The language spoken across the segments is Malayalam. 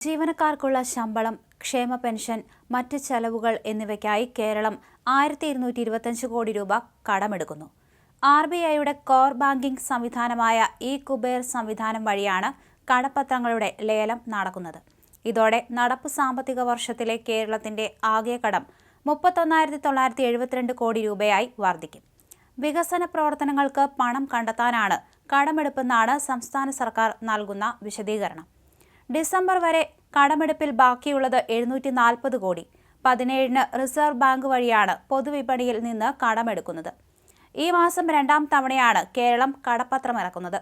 ജീവനക്കാർക്കുള്ള ശമ്പളം ക്ഷേമ പെൻഷൻ മറ്റ് ചെലവുകൾ എന്നിവയ്ക്കായി കേരളം ആയിരത്തി ഇരുന്നൂറ്റി ഇരുപത്തഞ്ച് കോടി രൂപ കടമെടുക്കുന്നു. ആർ ബി ഐയുടെ കോർ ബാങ്കിംഗ് സംവിധാനമായ ഇ കുബേർ സംവിധാനം വഴിയാണ് കടപ്പത്രങ്ങളുടെ ലേലം നടക്കുന്നത്. ഇതോടെ നടപ്പ് സാമ്പത്തിക വർഷത്തിലെ കേരളത്തിന്റെ ആകെ കടം മുപ്പത്തൊന്നായിരത്തി തൊള്ളായിരത്തി എഴുപത്തിരണ്ട് കോടി രൂപയായി വർദ്ധിക്കും. വികസന പ്രവർത്തനങ്ങൾക്ക് പണം കണ്ടെത്താനാണ് കടമെടുപ്പെന്നാണ് സംസ്ഥാന സർക്കാർ നൽകുന്ന വിശദീകരണം. ഡിസംബർ വരെ കടമെടുപ്പിൽ ബാക്കിയുള്ളത് എഴുന്നൂറ്റി നാൽപ്പത് കോടി. പതിനേഴിന് റിസർവ് ബാങ്ക് വഴിയാണ് പൊതുവിപണിയിൽ നിന്ന് കടമെടുക്കുന്നത്. ഈ മാസം രണ്ടാം തവണയാണ് കേരളം കടപ്പത്രം ഇറക്കുന്നത്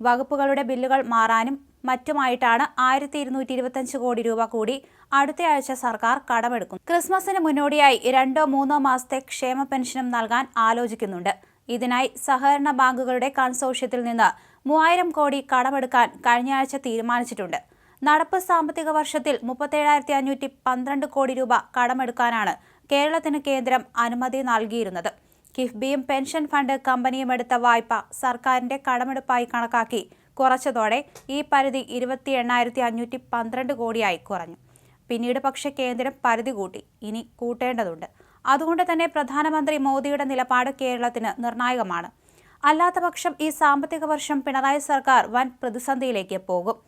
വകുപ്പുകളുടെ ബില്ലുകൾ മാറാനും മറ്റുമായിട്ടാണ് ആയിരത്തി ഇരുന്നൂറ്റി ഇരുപത്തഞ്ച് കോടി രൂപ കൂടി അടുത്തയാഴ്ച സർക്കാർ കടമെടുക്കും ക്രിസ്മസിന് മുന്നോടിയായി രണ്ടോ മൂന്നോ മാസത്തെ ക്ഷേമ പെൻഷനും നൽകാൻ ആലോചിക്കുന്നുണ്ട്. ഇതിനായി സഹകരണ ബാങ്കുകളുടെ കൺസോഷ്യത്തിൽ നിന്ന് മൂവായിരം കോടി കടമെടുക്കാൻ കഴിഞ്ഞയാഴ്ച തീരുമാനിച്ചിട്ടുണ്ട്. നടപ്പ് സാമ്പത്തിക വർഷത്തിൽ മുപ്പത്തേഴായിരത്തി അഞ്ഞൂറ്റി പന്ത്രണ്ട് കോടി രൂപ കടമെടുക്കാനാണ് കേരളത്തിന് കേന്ദ്രം അനുമതി നൽകിയിരുന്നത്. കിഫ്ബിയും പെൻഷൻ ഫണ്ട് കമ്പനിയും എടുത്ത വായ്പ സർക്കാരിന്റെ കടമെടുപ്പായി കണക്കാക്കി കുറച്ചതോടെ ഈ പരിധി ഇരുപത്തി എണ്ണായിരത്തി അഞ്ഞൂറ്റി പന്ത്രണ്ട് കോടിയായി കുറഞ്ഞു. പിന്നീട് പക്ഷേ കേന്ദ്രം പരിധി കൂട്ടി ഇനി കൂട്ടേണ്ടതുണ്ട്. അതുകൊണ്ട് തന്നെ പ്രധാനമന്ത്രി മോദിയുടെ നിലപാട് കേരളത്തിന് നിർണായകമാണ്. അല്ലാത്തപക്ഷം ഈ സാമ്പത്തിക വർഷം പിണറായി സർക്കാർ വൻ പ്രതിസന്ധിയിലേക്ക് പോകും.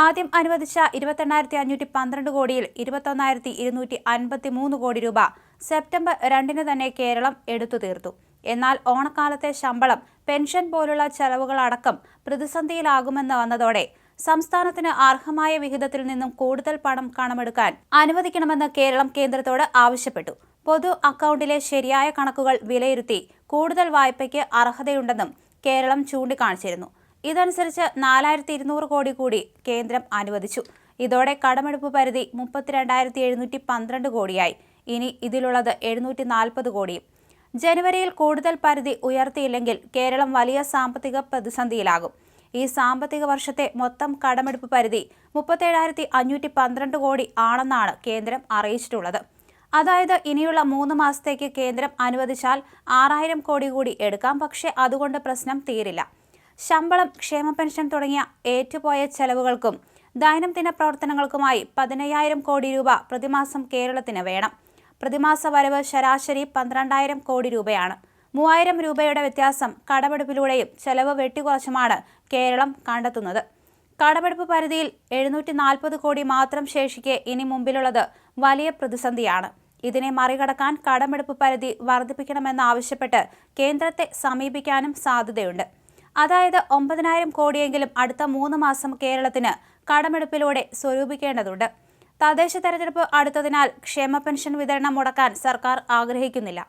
ആദ്യം അനുവദിച്ച ഇരുപത്തെണ്ണായിരത്തി അഞ്ഞൂറ്റി പന്ത്രണ്ട് കോടിയിൽ ഇരുപത്തൊന്നായിരത്തി ഇരുന്നൂറ്റി അൻപത്തി മൂന്ന് കോടി രൂപ സെപ്റ്റംബർ രണ്ടിന് തന്നെ കേരളം എടുത്തു തീർത്തു. എന്നാൽ ഓണക്കാലത്തെ ശമ്പളം പെൻഷൻ പോലുള്ള ചെലവുകളടക്കം പ്രതിസന്ധിയിലാകുമെന്ന് വന്നതോടെ സംസ്ഥാനത്തിന് അർഹമായ വിഹിതത്തിൽ നിന്നും കൂടുതൽ പണം കണമെടുക്കാൻ അനുവദിക്കണമെന്ന് കേരളം കേന്ദ്രത്തോട് ആവശ്യപ്പെട്ടു. പൊതു അക്കൗണ്ടിലെ ശരിയായ കണക്കുകൾ വിലയിരുത്തി കൂടുതൽ വായ്പയ്ക്ക് അർഹതയുണ്ടെന്നും കേരളം ചൂണ്ടിക്കാണിച്ചിരുന്നു. ഇതനുസരിച്ച് നാലായിരത്തി ഇരുന്നൂറ് കോടി കൂടി കേന്ദ്രം അനുവദിച്ചു. ഇതോടെ കടമെടുപ്പ് പരിധി മുപ്പത്തിരണ്ടായിരത്തി എഴുന്നൂറ്റി പന്ത്രണ്ട് കോടിയായി. ഇനി ഇതിലുള്ളത് എഴുന്നൂറ്റി നാൽപ്പത് കോടിയും. ജനുവരിയിൽ കൂടുതൽ പരിധി ഉയർത്തിയില്ലെങ്കിൽ കേരളം വലിയ സാമ്പത്തിക പ്രതിസന്ധിയിലാകും. ഈ സാമ്പത്തിക വർഷത്തെ മൊത്തം കടമെടുപ്പ് പരിധി മുപ്പത്തേഴായിരത്തി അഞ്ഞൂറ്റി പന്ത്രണ്ട് കോടി ആണെന്നാണ് കേന്ദ്രം അറിയിച്ചിട്ടുള്ളത്. അതായത് ഇനിയുള്ള മൂന്ന് മാസത്തേക്ക് കേന്ദ്രം അനുവദിച്ചാൽ ആറായിരം കോടി കൂടി എടുക്കാം. പക്ഷേ അതുകൊണ്ട് പ്രശ്നം തീരില്ല. ശമ്പളം ക്ഷേമ പെൻഷൻ തുടങ്ങിയ ഏറ്റുപോയ ചെലവുകൾക്കും ദൈനംദിന പ്രവർത്തനങ്ങൾക്കുമായി പതിനയ്യായിരം കോടി രൂപ പ്രതിമാസം കേരളത്തിന് വേണം. പ്രതിമാസ വരവ് ശരാശരി പന്ത്രണ്ടായിരം കോടി രൂപയാണ്. മൂവായിരം രൂപയുടെ വ്യത്യാസം കടമെടുപ്പിലൂടെയും ചെലവ് വെട്ടിക്കുറച്ചുമാണ് കേരളം കണ്ടെത്തുന്നത്. കടമെടുപ്പ് പരിധിയിൽ എഴുന്നൂറ്റി നാൽപ്പത് കോടി മാത്രം ശേഷിക്കെ ഇനി മുമ്പിലുള്ളത് വലിയ പ്രതിസന്ധിയാണ്. ഇതിനെ മറികടക്കാൻ കടമെടുപ്പ് പരിധി വർദ്ധിപ്പിക്കണമെന്നാവശ്യപ്പെട്ട് കേന്ദ്രത്തെ സമീപിക്കാനും സാധ്യതയുണ്ട്. അതായത് ഒമ്പതിനായിരം കോടിയെങ്കിലും അടുത്ത മൂന്ന് മാസം കേരളത്തിന് കടമെടുപ്പിലൂടെ സ്വരൂപിക്കേണ്ടതുണ്ട്. തദ്ദേശ തെരഞ്ഞെടുപ്പ് അടുത്തതിനാൽ ക്ഷേമ പെൻഷൻ വിതരണം മുടക്കാൻ സർക്കാർ ആഗ്രഹിക്കുന്നില്ല.